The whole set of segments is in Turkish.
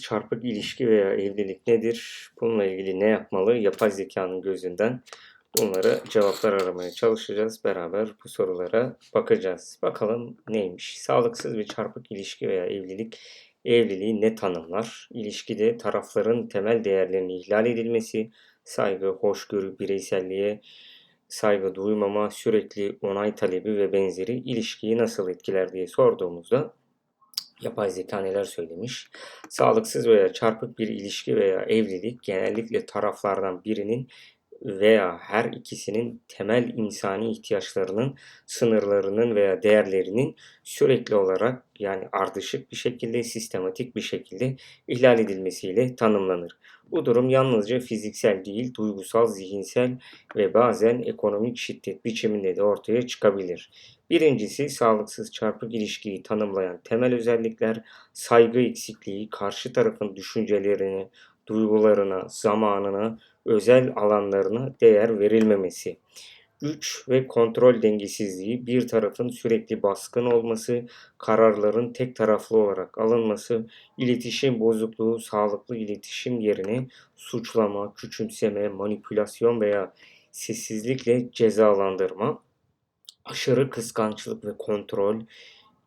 Çarpık ilişki veya evlilik nedir? Bununla ilgili ne yapmalı? Yapay zekanın gözünden bunlara cevaplar aramaya çalışacağız. Beraber bu sorulara bakacağız. Bakalım neymiş? Sağlıksız ve çarpık ilişki veya evlilik evliliği ne tanımlar? İlişkide tarafların temel değerlerinin ihlal edilmesi, saygı, hoşgörü, bireyselliğe saygı duymama, sürekli onay talebi ve benzeri ilişkiyi nasıl etkiler diye sorduğumuzda yapay zeka neler söylemiş? Sağlıksız veya çarpık bir ilişki veya evlilik genellikle taraflardan birinin veya her ikisinin temel insani ihtiyaçlarının, sınırlarının veya değerlerinin sürekli olarak yani ardışık bir şekilde, sistematik bir şekilde ihlal edilmesiyle tanımlanır. Bu durum yalnızca fiziksel değil, duygusal, zihinsel ve bazen ekonomik şiddet biçiminde de ortaya çıkabilir. Birincisi sağlıksız çarpık ilişkiyi tanımlayan temel özellikler saygı eksikliği, karşı tarafın düşüncelerine, duygularına, zamanına, özel alanlarına değer verilmemesi. Güç ve kontrol dengesizliği, bir tarafın sürekli baskın olması, kararların tek taraflı olarak alınması, iletişim bozukluğu, sağlıklı iletişim yerine suçlama, küçümseme, manipülasyon veya sessizlikle cezalandırma, aşırı kıskançlık ve kontrol,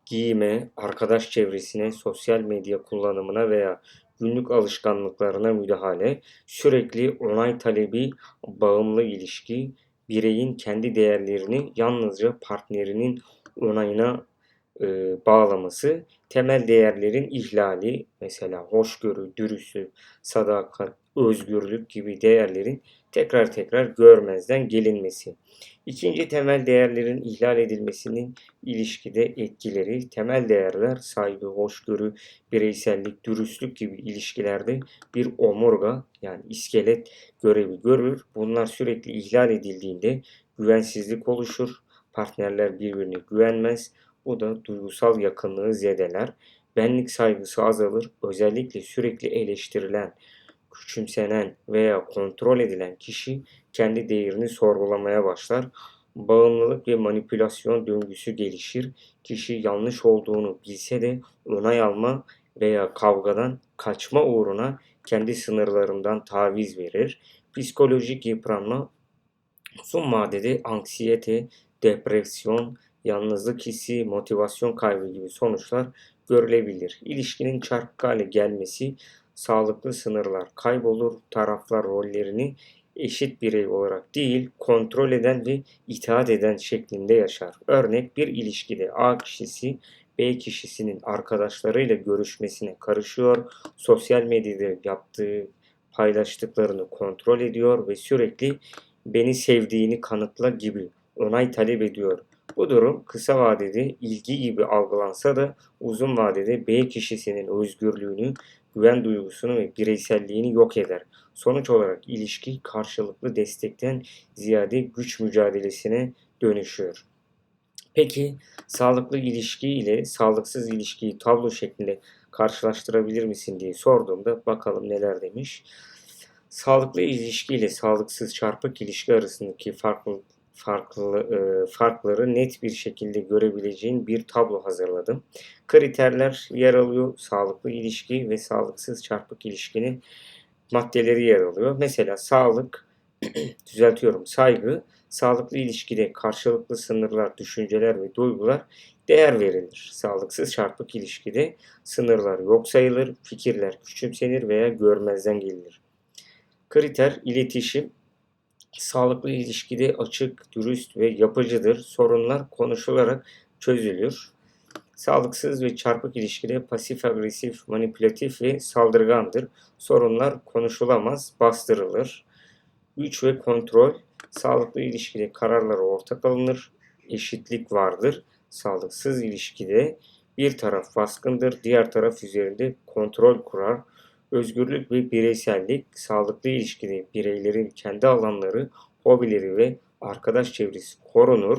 giyime, arkadaş çevresine, sosyal medya kullanımına veya günlük alışkanlıklarına müdahale, sürekli onay talebi, bağımlı ilişki, bireyin kendi değerlerini yalnızca partnerinin onayına e, bağlaması, temel değerlerin ihlali, mesela hoşgörü, dürüstlük, sadakat, özgürlük gibi değerlerin tekrar tekrar görmezden gelinmesi. İkinci temel değerlerin ihlal edilmesinin ilişkide etkileri, temel değerler saygı, hoşgörü, bireysellik, dürüstlük gibi ilişkilerde bir omurga yani iskelet görevi görür. Bunlar sürekli ihlal edildiğinde güvensizlik oluşur. Partnerler birbirine güvenmez. Bu da duygusal yakınlığı zedeler. Benlik saygısı azalır. Özellikle sürekli eleştirilen, küçümsenen veya kontrol edilen kişi kendi değerini sorgulamaya başlar. Bağımlılık ve manipülasyon döngüsü gelişir. Kişi yanlış olduğunu bilse de onay alma veya kavgadan kaçma uğruna kendi sınırlarından taviz verir. Psikolojik yıpranma uzun vadede anksiyete, depresyon, yalnızlık hissi, motivasyon kaybı gibi sonuçlar görülebilir. İlişkinin çarpık hale gelmesi sağlıklı sınırlar kaybolur, taraflar rollerini eşit birey olarak değil, kontrol eden ve itaat eden şeklinde yaşar. Örnek bir ilişkide A kişisi B kişisinin arkadaşlarıyla görüşmesine karışıyor, sosyal medyada yaptığı paylaştıklarını kontrol ediyor ve sürekli beni sevdiğini kanıtla gibi onay talep ediyor. Bu durum kısa vadede ilgi gibi algılansa da uzun vadede B kişisinin özgürlüğünü, güven duygusunu ve bireyselliğini yok eder. Sonuç olarak ilişki karşılıklı destekten ziyade güç mücadelesine dönüşüyor. Peki sağlıklı ilişki ile sağlıksız ilişkiyi tablo şeklinde karşılaştırabilir misin diye sorduğumda bakalım neler demiş. Sağlıklı ilişki ile sağlıksız çarpık ilişki arasındaki farklı farklı e, farkları net bir şekilde görebileceğin bir tablo hazırladım. Kriterler yer alıyor. Sağlıklı ilişki ve sağlıksız çarpık ilişkinin maddeleri yer alıyor. Mesela sağlık, düzeltiyorum, saygı, sağlıklı ilişkide karşılıklı sınırlar, düşünceler ve duygular değer verilir. Sağlıksız çarpık ilişkide sınırlar yok sayılır, fikirler küçümsenir veya görmezden gelinir. Kriter iletişim, sağlıklı ilişkide açık, dürüst ve yapıcıdır. Sorunlar konuşularak çözülür. Sağlıksız ve çarpık ilişkide pasif agresif, manipülatif ve saldırgandır. Sorunlar konuşulamaz, bastırılır. Güç ve kontrol, sağlıklı ilişkide kararları ortak alınır, eşitlik vardır. Sağlıksız ilişkide bir taraf baskındır, diğer taraf üzerinde kontrol kurar. Özgürlük ve bireysellik, sağlıklı ilişkide bireylerin kendi alanları, hobileri ve arkadaş çevresi korunur.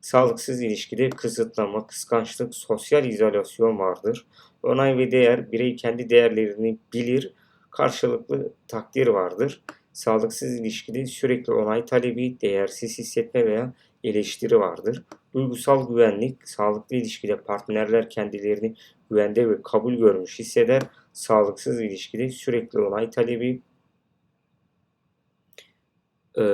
Sağlıksız ilişkide kısıtlama, kıskançlık, sosyal izolasyon vardır. Onay ve değer, birey kendi değerlerini bilir, karşılıklı takdir vardır. Sağlıksız ilişkide sürekli onay talebi, değersiz hissetme veya eleştiri vardır. Duygusal güvenlik, sağlıklı ilişkide partnerler kendilerini güvende ve kabul görmüş hisseder. Sağlıksız ilişkide sürekli onay talebi, eee,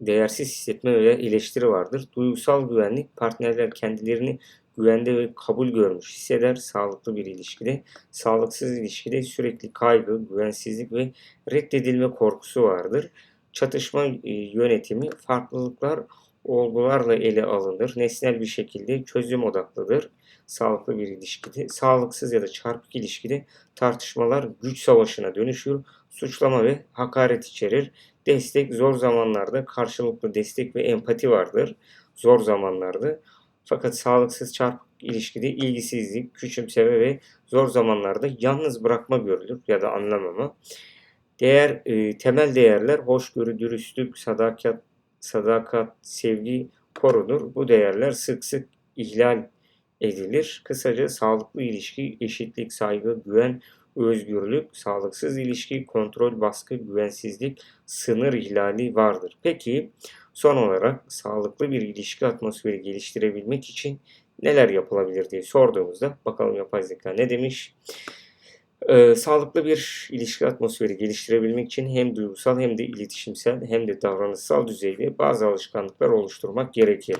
değersiz hissetme veya eleştiri vardır. Duygusal güvenlik partnerler kendilerini güvende ve kabul görmüş hisseder sağlıklı bir ilişkide. Sağlıksız ilişkide sürekli kaygı, güvensizlik ve reddedilme korkusu vardır. Çatışma e, yönetimi farklılıklar olgularla ele alınır. Nesnel bir şekilde çözüm odaklıdır. Sağlıklı bir ilişkide, sağlıksız ya da çarpık ilişkide tartışmalar güç savaşına dönüşür. Suçlama ve hakaret içerir. Destek zor zamanlarda karşılıklı destek ve empati vardır. Zor zamanlarda. Fakat sağlıksız çarpık ilişkide ilgisizlik, küçümseme ve zor zamanlarda yalnız bırakma görülür ya da anlamama. Değer e, temel değerler hoşgörü, dürüstlük, sadakat, sadakat, sevgi korunur. Bu değerler sık sık ihlal edilir. Kısaca sağlıklı ilişki, eşitlik, saygı, güven, özgürlük, sağlıksız ilişki, kontrol, baskı, güvensizlik, sınır ihlali vardır. Peki son olarak sağlıklı bir ilişki atmosferi geliştirebilmek için neler yapılabilir diye sorduğumuzda bakalım yapay zeka ne demiş? Ee, sağlıklı bir ilişki atmosferi geliştirebilmek için hem duygusal hem de iletişimsel hem de davranışsal düzeyde bazı alışkanlıklar oluşturmak gerekir.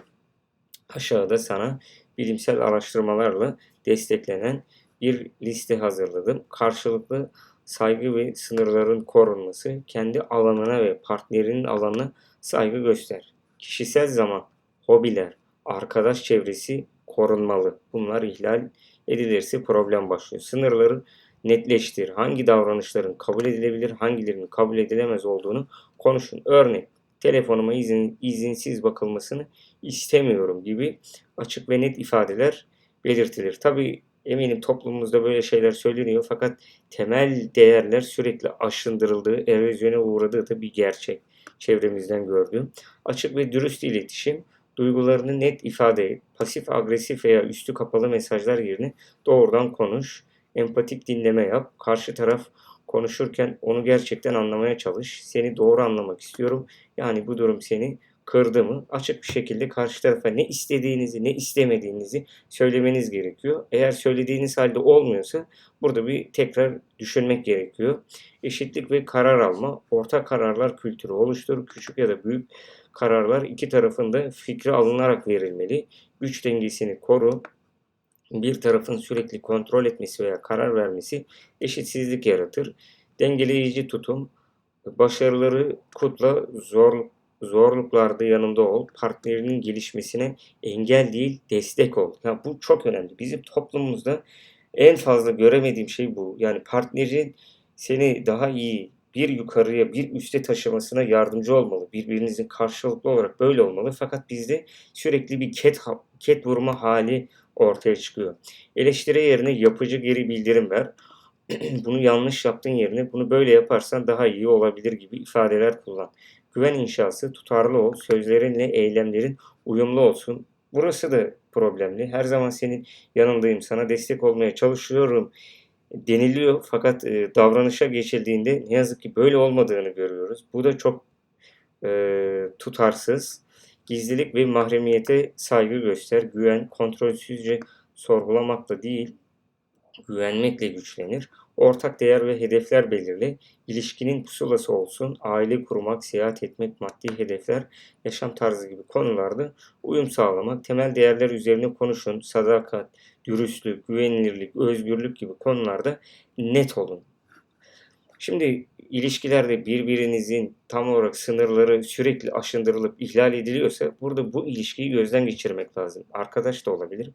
Aşağıda sana bilimsel araştırmalarla desteklenen bir liste hazırladım. Karşılıklı saygı ve sınırların korunması, kendi alanına ve partnerinin alanına saygı göster. Kişisel zaman, hobiler, arkadaş çevresi korunmalı. Bunlar ihlal edilirse problem başlıyor. Sınırları netleştir. Hangi davranışların kabul edilebilir, hangilerinin kabul edilemez olduğunu konuşun. Örnek, telefonuma izin, izinsiz bakılmasını istemiyorum gibi açık ve net ifadeler belirtilir. Tabi eminim toplumumuzda böyle şeyler söyleniyor fakat temel değerler sürekli aşındırıldığı, erozyona uğradığı da bir gerçek. Çevremizden gördüğüm. Açık ve dürüst iletişim, duygularını net ifade et. Pasif, agresif veya üstü kapalı mesajlar yerine doğrudan konuş. Empatik dinleme yap. Karşı taraf konuşurken onu gerçekten anlamaya çalış. Seni doğru anlamak istiyorum. Yani bu durum seni kırdı mı açık bir şekilde karşı tarafa ne istediğinizi ne istemediğinizi söylemeniz gerekiyor. Eğer söylediğiniz halde olmuyorsa burada bir tekrar düşünmek gerekiyor. Eşitlik ve karar alma, ortak kararlar kültürü oluşturur. Küçük ya da büyük kararlar iki tarafında fikri alınarak verilmeli. Güç dengesini koru. Bir tarafın sürekli kontrol etmesi veya karar vermesi eşitsizlik yaratır. Dengeleyici tutum, başarıları kutla, zorluk zorluklarda yanında ol. Partnerinin gelişmesine engel değil, destek ol. Yani bu çok önemli. Bizim toplumumuzda en fazla göremediğim şey bu. Yani partnerin seni daha iyi bir yukarıya bir üste taşımasına yardımcı olmalı. Birbirinizin karşılıklı olarak böyle olmalı. Fakat bizde sürekli bir ket, ket vurma hali ortaya çıkıyor. Eleştiri yerine yapıcı geri bildirim ver. bunu yanlış yaptığın yerine bunu böyle yaparsan daha iyi olabilir gibi ifadeler kullan. Güven inşası tutarlı ol, sözlerinle eylemlerin uyumlu olsun. Burası da problemli. Her zaman senin yanındayım, sana destek olmaya çalışıyorum deniliyor fakat e, davranışa geçildiğinde ne yazık ki böyle olmadığını görüyoruz. Bu da çok e, tutarsız. Gizlilik ve mahremiyete saygı göster. Güven kontrolsüzce sorgulamakla değil, güvenmekle güçlenir. Ortak değer ve hedefler belirle. İlişkinin pusulası olsun. Aile kurmak, seyahat etmek, maddi hedefler, yaşam tarzı gibi konularda uyum sağlamak. Temel değerler üzerine konuşun. Sadakat, dürüstlük, güvenilirlik, özgürlük gibi konularda net olun. Şimdi ilişkilerde birbirinizin tam olarak sınırları sürekli aşındırılıp ihlal ediliyorsa burada bu ilişkiyi gözden geçirmek lazım. Arkadaş da olabilir,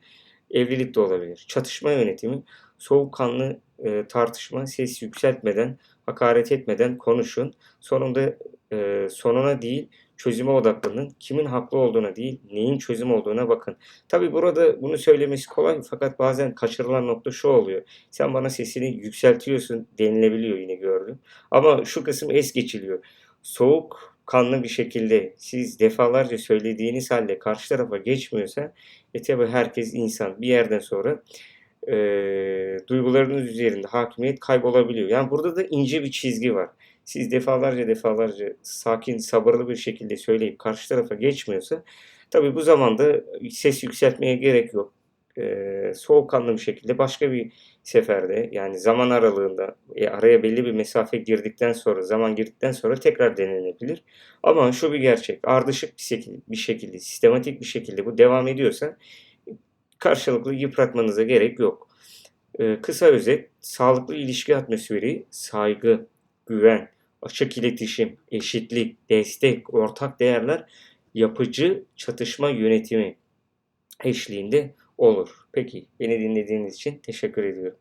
evlilik de olabilir. Çatışma yönetimi soğukkanlı e, tartışma, ses yükseltmeden, hakaret etmeden konuşun. Sonunda e, sonuna değil, çözüme odaklanın. Kimin haklı olduğuna değil, neyin çözüm olduğuna bakın. Tabi burada bunu söylemesi kolay fakat bazen kaçırılan nokta şu oluyor. Sen bana sesini yükseltiyorsun denilebiliyor yine gördüm. Ama şu kısım es geçiliyor. Soğuk kanlı bir şekilde siz defalarca söylediğiniz halde karşı tarafa geçmiyorsa e tabi herkes insan bir yerden sonra e, duygularınız üzerinde hakimiyet kaybolabiliyor. Yani burada da ince bir çizgi var. Siz defalarca defalarca sakin, sabırlı bir şekilde söyleyip karşı tarafa geçmiyorsa tabii bu zamanda ses yükseltmeye gerek yok. E, soğukkanlı bir şekilde başka bir seferde yani zaman aralığında e, araya belli bir mesafe girdikten sonra zaman girdikten sonra tekrar denenebilir. Ama şu bir gerçek ardışık bir şekilde, bir şekilde sistematik bir şekilde bu devam ediyorsa karşılıklı yıpratmanıza gerek yok. Ee, kısa özet sağlıklı ilişki atmosferi saygı, güven, açık iletişim, eşitlik, destek, ortak değerler yapıcı çatışma yönetimi eşliğinde olur. Peki beni dinlediğiniz için teşekkür ediyorum.